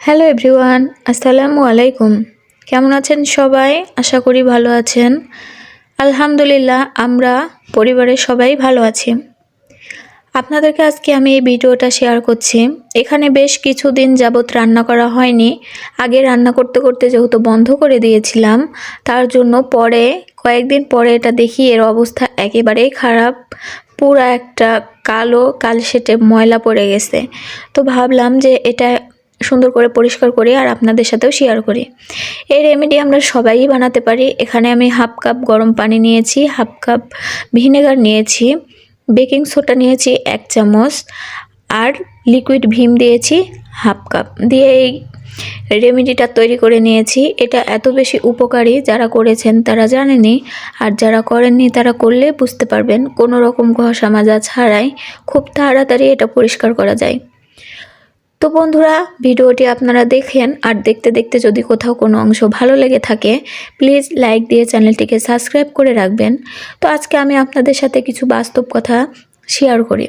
Hello everyone আসসালামু আলাইকুম। কেমন আছেন সবাই? আশা করি ভালো আছেন। আলহামদুলিল্লাহ, আমরা পরিবারের সবাই ভালো আছি। আপনাদেরকে আজকে আমি এই ভিডিওটা শেয়ার করছি। এখানে বেশ কিছুদিন যাবৎ রান্না করা হয়নি। আগে রান্না করতে করতে যেহেতু বন্ধ করে দিয়েছিলাম, তার জন্য পরে, কয়েকদিন পরে এটা দেখি এর অবস্থা একেবারেই খারাপ। পুরা একটা কালো কালশেটে ময়লা পড়ে গেছে। তো ভাবলাম যে এটা সুন্দর করে পরিষ্কার করি আর আপনাদের সাথেও শেয়ার করি। এই রেমেডি আমরা সবাই বানাতে পারি। এখানে আমি হাফ কাপ গরম পানি নিয়েছি হাফ কাপ ভিনেগার নিয়েছি বেকিং সোডা নিয়েছি এক চামচ, আর লিকুইড ভীম দিয়েছি হাফ কাপ দিয়ে এই রেমেডিটা তৈরি করে নিয়েছি। এটা এত বেশি উপকারী যারা করেছেন তারা জানেনি আর যারা করেননি তারা করলে বুঝতে পারবেন কোনো রকম ঘষা মাজা ছাড়াই খুব তাড়াতাড়ি এটা পরিষ্কার করা যায়। তো বন্ধুরা, ভিডিওটি আপনারা দেখেন আর দেখতে দেখতে যদি কোথাও কোনো অংশ ভালো লেগে থাকে, প্লিজ লাইক দিয়ে চ্যানেলটিকে সাবস্ক্রাইব করে রাখবেন। তো আজকে আমি আপনাদের সাথে কিছু বাস্তব কথা শেয়ার করি।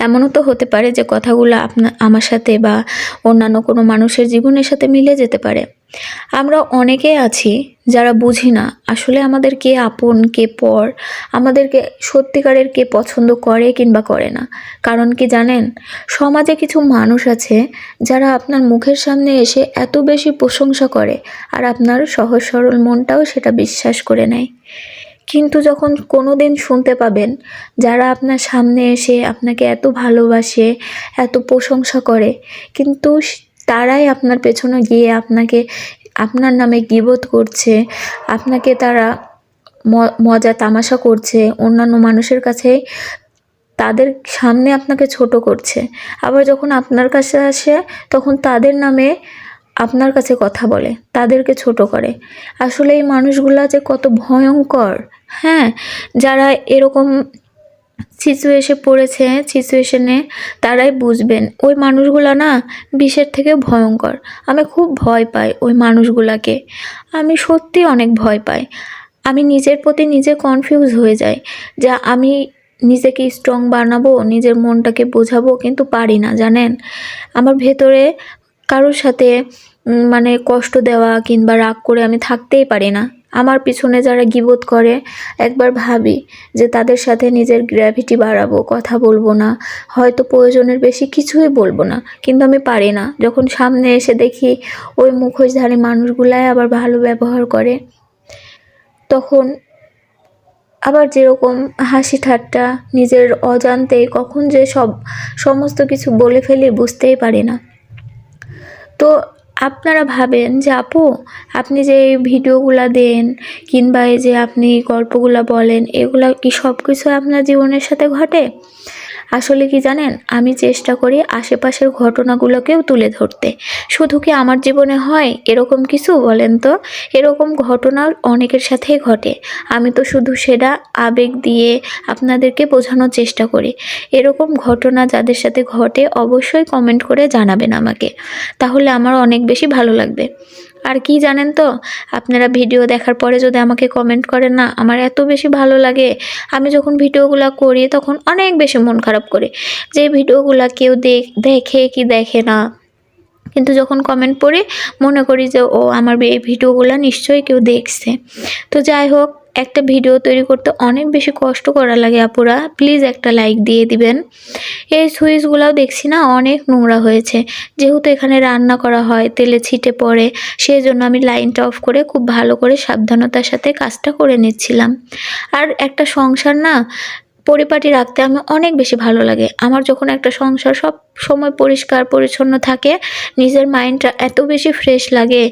এমনও তো হতে পারে যে কথাগুলো আপনা, আমার সাথে বা অন্যান্য কোনো মানুষের জীবনের সাথে মিলে যেতে পারে। আমরা অনেকে আছি যারা বুঝি না আসলে আমাদের কে আপন, কে পর আমাদেরকে সত্যিকারের কে পছন্দ করে কিংবা করে না। কারণ কি জানেন? সমাজে কিছু মানুষ আছে যারা আপনার মুখের সামনে এসে এত বেশি প্রশংসা করে আর আপনার সহজ সরল মনটাও সেটা বিশ্বাস করে নেয়। কিন্তু যখন কোনো দিন শুনতে পাবেন যারা আপনার সামনে এসে আপনাকে এত ভালোবাসে, এত প্রশংসা করে, কিন্তু তারাই আপনার পেছনে গিয়ে আপনাকে, আপনার নামে গিবোধ করছে, আপনাকে তারা মজা তামাশা করছে, অন্যান্য মানুষের কাছে তাদের সামনে আপনাকে ছোট করছে। আবার যখন আপনার কাছে আসে, তখন তাদের নামে আপনার কাছে কথা বলে, তাদেরকে ছোট করে। আসলে এই মানুষগুলা যে কত ভয়ঙ্কর। হ্যাঁ যারা এরকম সিচুয়েশে পড়েছে সিচুয়েশনে তারাই বুঝবেন, ওই মানুষগুলো না বিষের থেকে ভয়ঙ্কর। আমি খুব ভয় পাই ওই মানুষগুলাকে। আমি সত্যি অনেক ভয় পাই। আমি নিজের প্রতি নিজে কনফিউজ হয়ে যাই যা আমি নিজেকে স্ট্রং বানাবো, নিজের মনটাকে বোঝাবো, কিন্তু পারি না, জানেন? আমার ভেতরে কারোর সাথে মানে কষ্ট দেওয়া কিংবা রাগ করে আমি থাকতেই পারি না। আমার পিছনে যারা গিবোধ করে, একবার ভাবি যে তাদের সাথে নিজের গ্র্যাভিটি বাড়াবো, কথা বলব না। হয়তো প্রয়োজনের বেশি কিছুই বলব না, কিন্তু আমি পারি না। যখন সামনে এসে দেখি ওই মুখোশধারী মানুষগুলাই আবার ভালো ব্যবহার করে, তখন আবার যেরকম হাসি ঠাট্টা, নিজের অজান্তে কখন যে সব, সমস্ত কিছু বলে ফেলি বুঝতেই পারি না। তো আপনারা ভাবেন যে, আপু, আপনি যে এই ভিডিওগুলো দেন কিংবা এই যে আপনি গল্পগুলো বলেন, এগুলা কি সব কিছু আপনার জীবনের সাথে ঘটে? আসলে কি জানেন? আমি চেষ্টা করি আশেপাশের ঘটনাগুলোকেও তুলে ধরতে। শুধু কি আমার জীবনে হয় এরকম কিছু বলেন তো? এরকম ঘটনা অনেকের সাথেই ঘটে। আমি তো শুধু সেটা আবেগ দিয়ে আপনাদেরকে বোঝানোর চেষ্টা করি। এরকম ঘটনা যাদের সাথে ঘটে অবশ্যই কমেন্ট করে জানাবেন আমাকে। তাহলে আমার অনেক বেশি ভালো লাগবে। আর কি জানেন তো? আপনারা ভিডিও দেখার পরে যদি আমাকে কমেন্ট করেন, না, আমার এত বেশি ভালো লাগে। আমি যখন ভিডিওগুলো করি, তখন অনেক বেশি মন খারাপ করে। যে ভিডিওগুলো কেউ দেখে কি দেখে না? কিন্তু যখন কমেন্ট পড়ে, মনে করি যে, ও, আমার এই ভিডিওগুলো নিশ্চয়ই কেউ দেখছে। তো যাই হোক একটা ভিডিও তৈরি করতে অনেক বেশি কষ্ট করা লাগে, আপুরা। প্লিজ একটা লাইক দিয়ে দিবেন। এই সুইচগুলোও দেখছি না, অনেক নোংরা হয়েছে। যেহেতু এখানে রান্না করা হয়, তেলে ছিটে পড়ে সেই জন্য আমি লাইনটা অফ করে খুব ভালো করে সাবধানতার সাথে কাজটা করে নিচ্ছিলাম। আর একটা সংসার না, পরিপাটি রাখতে আমি অনেক বেশি ভালো লাগে। আমার যখন একটা সংসার সব সময় পরিষ্কার, পরিচ্ছন্ন থাকে, নিজের মাইন্ডটা এত বেশি ফ্রেশ লাগে,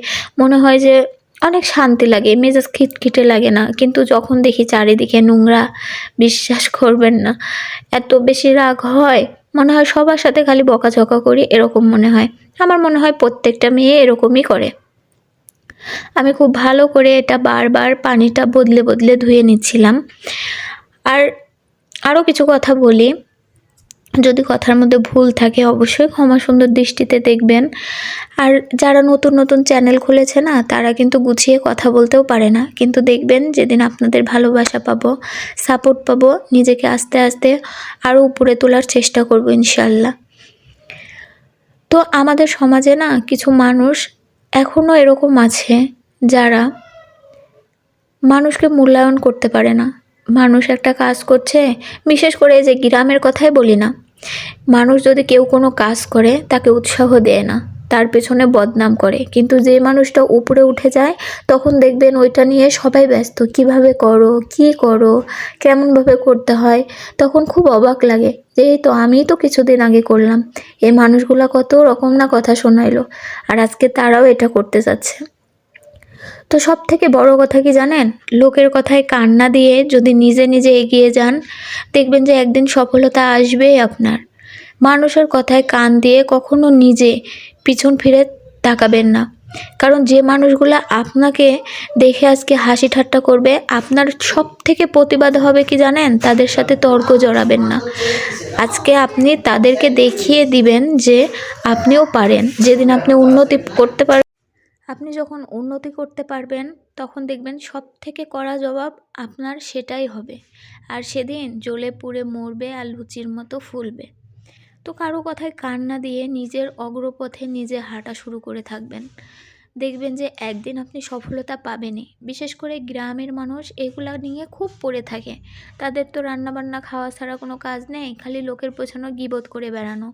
মনে হয় যে অনেক শান্তি লাগে, মেজাজ খিটখিটে লাগে না। কিন্তু যখন দেখি চারিদিকে নোংরা, বিশ্বাস করবেন না, এত বেশি রাগ হয়, মনে হয় সবার সাথে খালি বকাঝকা করি, এরকম মনে হয়। আমার মনে হয় প্রত্যেকটা মেয়ে এরকমই করে। আমি খুব ভালো করে এটা বারবার পানিটা বদলে বদলে ধুয়ে নিচ্ছিলাম। আর আরও কিছু কথা বলি। যদি কথার মধ্যে ভুল থাকে, অবশ্যই ক্ষমা সুন্দর দৃষ্টিতে দেখবেন। আর যারা নতুন নতুন চ্যানেল খুলেছে না, তারা কিন্তু গুছিয়ে কথা বলতেও পারে না। কিন্তু দেখবেন যেদিন আপনাদের ভালোবাসা পাবো সাপোর্ট পাবো, নিজেকে আস্তে আস্তে আরও উপরে তোলার চেষ্টা করব ইনশাল্লাহ তো আমাদের সমাজে না কিছু মানুষ এখনও এরকম আছে যারা মানুষকে মূল্যায়ন করতে পারে না। মানুষ একটা কাজ করছে, বিশেষ করে যে গ্রামের কথাই বলি না। মানুষ যদি কেউ কোনো কাজ করে, তাকে উৎসাহ দেয় না, তার পেছনে বদনাম করে। কিন্তু যে মানুষটা উপরে উঠে যায়, তখন দেখবেন ওইটা নিয়ে সবাই ব্যস্ত। কীভাবে করো, কি করো, কেমনভাবে করতে হয়, তখন খুব অবাক লাগে। যে তো আমিই তো কিছুদিন আগে করলাম। এই মানুষগুলা কত রকম না কথা শোনাইলো। আর আজকে তারাও এটা করতে যাচ্ছে। তো সব থেকে বড় কথা কি জানেন? লোকের কথায় কান্না দিয়ে যদি নিজে নিজে এগিয়ে যান, দেখবেন যে একদিন সফলতা আসবেই আপনার। মানুষের কথায় কান দিয়ে কখনো নিজে পিছন ফিরে তাকাবেন না। কারণ যে মানুষগুলো আপনাকে দেখে আজকে হাসি ঠাট্টা করবে, আপনার সব থেকে প্রতিবাদ হবে কি জানেন? তাদের সাথে তর্ক জড়াবেন না। আজকে আপনি তাদেরকে দেখিয়ে দিবেন যে আপনিও পারেন। যেদিন আপনি উন্নতি করতে পারবেন আপনি যখন উন্নতি করতে পারবেন, তখন দেখবেন সব থেকে কড়া জবাব আপনার সেটাই হবে। আর সেদিন জলে পুড়ে মরবে আর লুচির মতো ফুলবে। তো কারও কথায় কান্না দিয়ে নিজের অগ্রপথে নিজে হাঁটা শুরু করে থাকবেন। দেখবেন যে একদিন আপনি সফলতা পাবেনই। বিশেষ করে গ্রামের মানুষ এগুলা নিয়ে খুব পড়ে থাকে। তাদের তো রান্নাবান্না, খাওয়া ছাড়া কোনো কাজ নেই, খালি লোকের পেছনে গিবোধ করে বেড়ানো।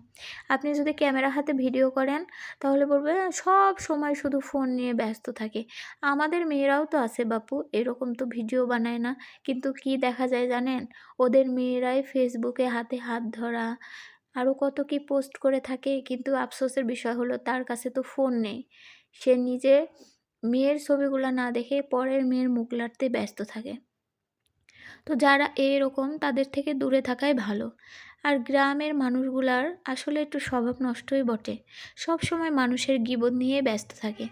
আপনি যদি ক্যামেরা হাতে ভিডিও করেন, তাহলে বলবে সব সময় শুধু ফোন নিয়ে ব্যস্ত থাকে। আমাদের মেয়েরাও তো আছে বাপু, এরকম তো ভিডিও বানায় না। কিন্তু কি দেখা যায় জানেন? ওদের মেয়েরাই ফেসবুকে হাতে হাত ধরা আরও কত কি পোস্ট করে থাকে। কিন্তু আফসোসের বিষয় হলো, তার কাছে তো ফোন নেই। সে নিজে মেয়ের ছবিগুলো না দেখে পরের মেয়ের মুখ লাড়তে ব্যস্ত থাকে। তো যারা এরকম তাদের থেকে দূরে থাকাই ভালো। আর গ্রামের মানুষগুলার আসলে একটু স্বভাব নষ্টই বটে। সব সময় মানুষের গিবোধ নিয়ে ব্যস্ত থাকে।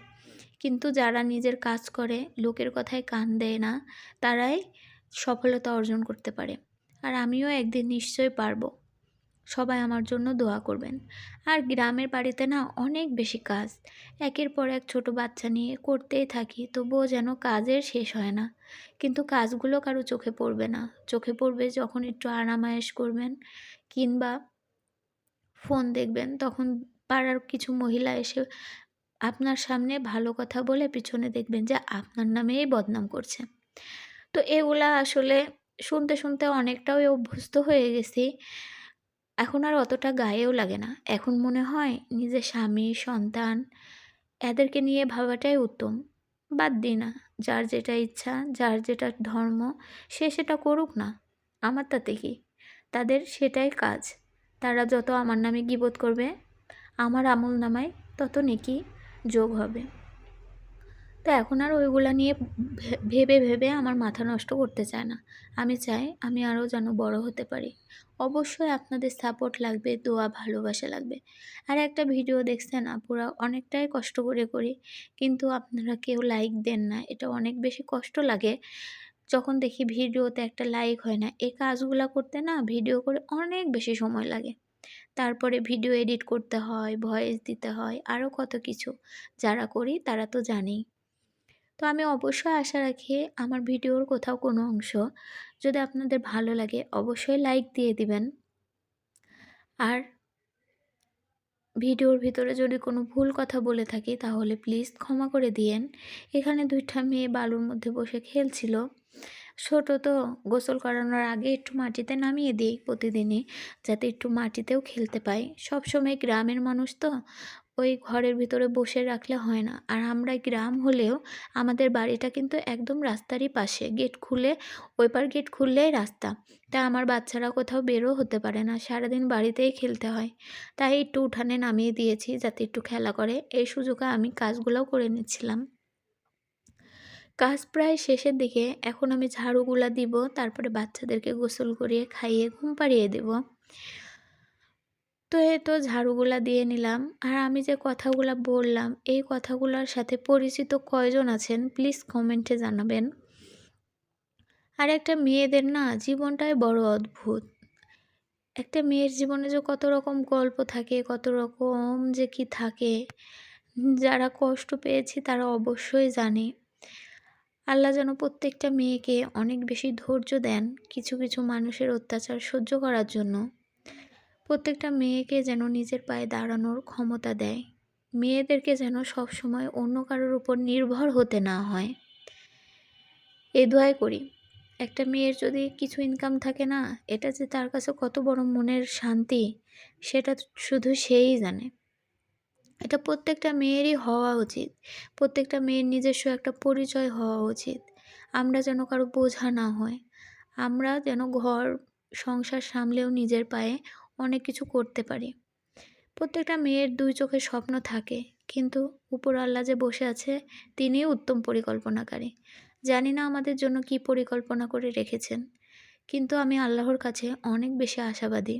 কিন্তু যারা নিজের কাজ করে, লোকের কথায় কান দেয় না, তারাই সফলতা অর্জন করতে পারে। আর আমিও একদিন নিশ্চয়ই পারব। সবাই আমার জন্য দোয়া করবেন। আর গ্রামের বাড়িতে না অনেক বেশি কাজ। একের পর এক ছোট বাচ্চা নিয়ে করতেই থাকি, তবুও যেন কাজের শেষ হয় না। কিন্তু কাজগুলো কারও চোখে পড়বে না। চোখে পড়বে যখন একটু আরামায়েশ করবেন কিংবা ফোন দেখবেন, তখন পাড়ার কিছু মহিলা এসে আপনার সামনে ভালো কথা বলে পিছনে দেখবেন যে আপনার নামেই বদনাম করছে। তো এগুলা আসলে শুনতে শুনতে অনেকটাই অভ্যস্ত হয়ে গেছি। এখন আর অতটা গায়েও লাগে না। এখন মনে হয় নিজের স্বামী, সন্তান, এদেরকে নিয়ে ভাবাটাই উত্তম। বাদ দিই না, যার যেটা ইচ্ছা, যার যেটা ধর্ম, সে সেটা করুক না। আমার তাতে কি? তাদের সেটাই কাজ। তারা যত আমার নামে গিবোধ করবে, আমার আমল নামায় তত নেকি যোগ হবে। তো এখন আর ওইগুলো নিয়ে ভেবে ভেবে আমার মাথা নষ্ট করতে চায় না। আমি চাই আমি আরও যেন বড় হতে পারি। অবশ্যই আপনাদের সাপোর্ট লাগবে, দোয়া, ভালোবাসা লাগবে। আর একটা ভিডিও দেখছেন আপুরা, অনেকটাই কষ্ট করে করি, কিন্তু আপনারা কেউ লাইক দেন না, এটা অনেক বেশি কষ্ট লাগে। যখন দেখি ভিডিওতে একটা লাইক হয় না, এই কাজগুলো করতে না ভিডিও করে অনেক বেশি সময় লাগে। তারপরে ভিডিও এডিট করতে হয় ভয়েস দিতে হয় আরও কত কিছু যারা করি তারা তো জানেই। তো আমি অবশ্যই আশা রাখি আমার ভিডিওর কোথাও কোনো অংশ যদি আপনাদের ভালো লাগে অবশ্যই লাইক দিয়ে দিবেন। আর ভিডিওর ভিতরে যদি কোনো ভুল কথা বলে থাকি তাহলে প্লিজ ক্ষমা করে দিয়েন। এখানে দুইটা মেয়ে বালুর মধ্যে বসে খেলছিল। ছোট তো গোসল করানোর আগে একটু মাটিতে নামিয়ে দিই প্রতিদিনই যাতে একটু মাটিতেও খেলতে পাই। সবসময় গ্রামের মানুষ তো ওই ঘরের ভিতরে বসে রাখলে হয় না। আর আমরা গ্রাম হলেও আমাদের বাড়িটা কিন্তু একদম রাস্তারই পাশে। গেট খুলে, ওই পার গেট খুললেই রাস্তা। তাই আমার বাচ্চারা কোথাও বেরো হতে পারে না। সারাদিন বাড়িতেই খেলতে হয়। তাই একটু উঠানে নামিয়ে দিয়েছি যাতে একটু খেলা করে। এই সুযোগে আমি কাজগুলোও করে নিচ্ছিলাম। কাজ প্রায় শেষের দিকে এখন আমি ঝাড়ুগুলা দিব, তারপরে বাচ্চাদেরকে গোসল করিয়ে খাইয়ে ঘুম পাড়িয়ে দেব। তো এই তো ঝাড়ুগুলা দিয়ে নিলাম। আর আমি যে কথাগুলা বললাম, এই কথাগুলোর সাথে পরিচিত কয়জন আছেন প্লিজ কমেন্টে জানাবেন। আর একটা মেয়েদের না জীবনটাই বড় অদ্ভুত। একটা মেয়ের জীবনে যে কত রকম গল্প থাকে, কত রকম যে কি থাকে, যারা কষ্ট পেয়েছি তারা অবশ্যই জানে। আল্লাহ যেন প্রত্যেকটা মেয়েকে অনেক বেশি ধৈর্য দেন কিছু কিছু মানুষের অত্যাচার সহ্য করার জন্য। প্রত্যেকটা মেয়েকে যেন নিজের পায়ে দাঁড়ানোর ক্ষমতা দেয়। মেয়েদেরকে যেন সবসময় অন্য কারোর উপর নির্ভর হতে না হয়। এই দোয়াই করি, একটা মেয়ের যদি কিছু ইনকাম থাকে না, এটা যে তার কাছে কত বড় মনের শান্তি, সেটা শুধু সেই জানে। এটা প্রত্যেকটা মেয়েরই হওয়া উচিত, প্রত্যেকটা মেয়ের নিজস্ব একটা পরিচয় হওয়া উচিত। আমরা যেন কারও বোঝা না হয়, আমরা যেন ঘর, সংসার সামলেও নিজের পায়ে অনেক কিছু করতে পারি। প্রত্যেকটা মেয়ের দুই চোখে স্বপ্ন থাকে, কিন্তু উপর আল্লাহ যে বসে আছে, তিনিই উত্তম পরিকল্পনাকারী। জানি না আমাদের জন্য কি পরিকল্পনা করে রেখেছেন, কিন্তু আমি আল্লাহর কাছে অনেক বেশি আশাবাদী।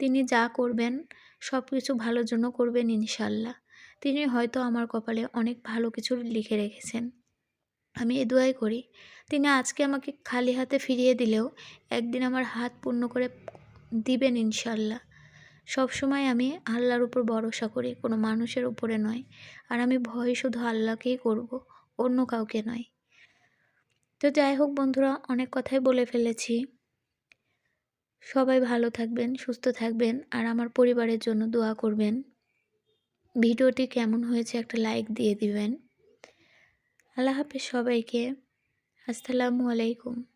তিনি যা করবেন সব কিছু ভালোর জন্য করবেন ইনশাল্লাহ তিনি হয়তো আমার কপালে অনেক ভালো কিছু লিখে রেখেছেন। আমি এ দোয়াই করি, তিনি আজকে আমাকে খালি হাতে ফিরিয়ে দিলেও একদিন আমার হাত পূর্ণ করে দিবেন ইনশাল্লাহ। সবসময় আমি আল্লাহর উপর ভরসা করি, কোনো মানুষের উপরে নয়। আর আমি ভয় শুধু আল্লাহকেই করব, অন্য কাউকে নয়। তো যাই হোক বন্ধুরা, অনেক কথাই বলে ফেলেছি। সবাই ভালো থাকবেন, সুস্থ থাকবেন, আর আমার পরিবারের জন্য দোয়া করবেন। ভিডিওটি কেমন হয়েছে একটা লাইক দিয়ে দিবেন। আল্লাহ হাফেজ সবাইকে। আসসালামু আলাইকুম।